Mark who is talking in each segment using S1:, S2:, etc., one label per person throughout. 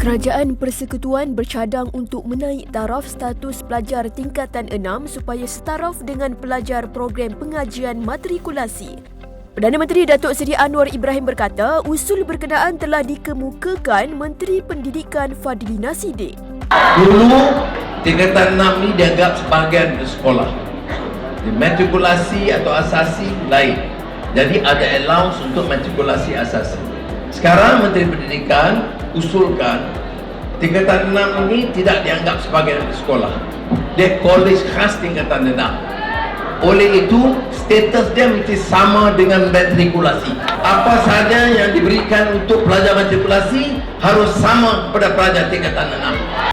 S1: Kerajaan Persekutuan bercadang untuk menaik taraf status pelajar tingkatan 6 supaya setaraf dengan pelajar program pengajian matrikulasi. Perdana Menteri Datuk Seri Anwar Ibrahim berkata, usul berkenaan telah dikemukakan Menteri Pendidikan Fadlina Sidik.
S2: Dulu tingkatan 6 ni dianggap sebahagian sekolah. Di matrikulasi atau asasi lain. Jadi ada allowance untuk matrikulasi asasi. Sekarang Menteri Pendidikan usulkan tingkatan 6 ini tidak dianggap sebagai sekolah. Dia college khas tingkatan 6. Oleh itu, status dia mesti sama dengan matrikulasi. Apa saja yang diberikan untuk pelajar matrikulasi harus sama pada pelajar tingkatan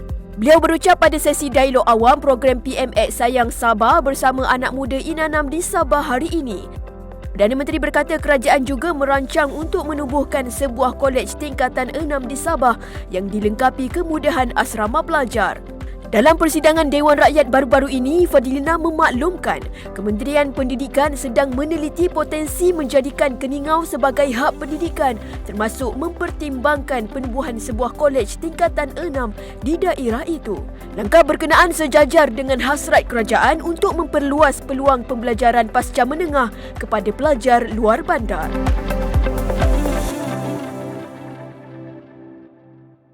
S2: 6.
S1: Beliau berucap pada sesi dialog awam program PMX Sayang Sabah bersama anak muda Inanam di Sabah hari ini. Perdana Menteri berkata kerajaan juga merancang untuk menubuhkan sebuah kolej tingkatan 6 di Sabah yang dilengkapi kemudahan asrama pelajar. Dalam persidangan Dewan Rakyat baru-baru ini, Fadilina memaklumkan Kementerian Pendidikan sedang meneliti potensi menjadikan Keningau sebagai hub pendidikan termasuk mempertimbangkan penubuhan sebuah kolej tingkatan 6 di daerah itu. Langkah berkenaan sejajar dengan hasrat kerajaan untuk memperluas peluang pembelajaran pasca menengah kepada pelajar luar bandar.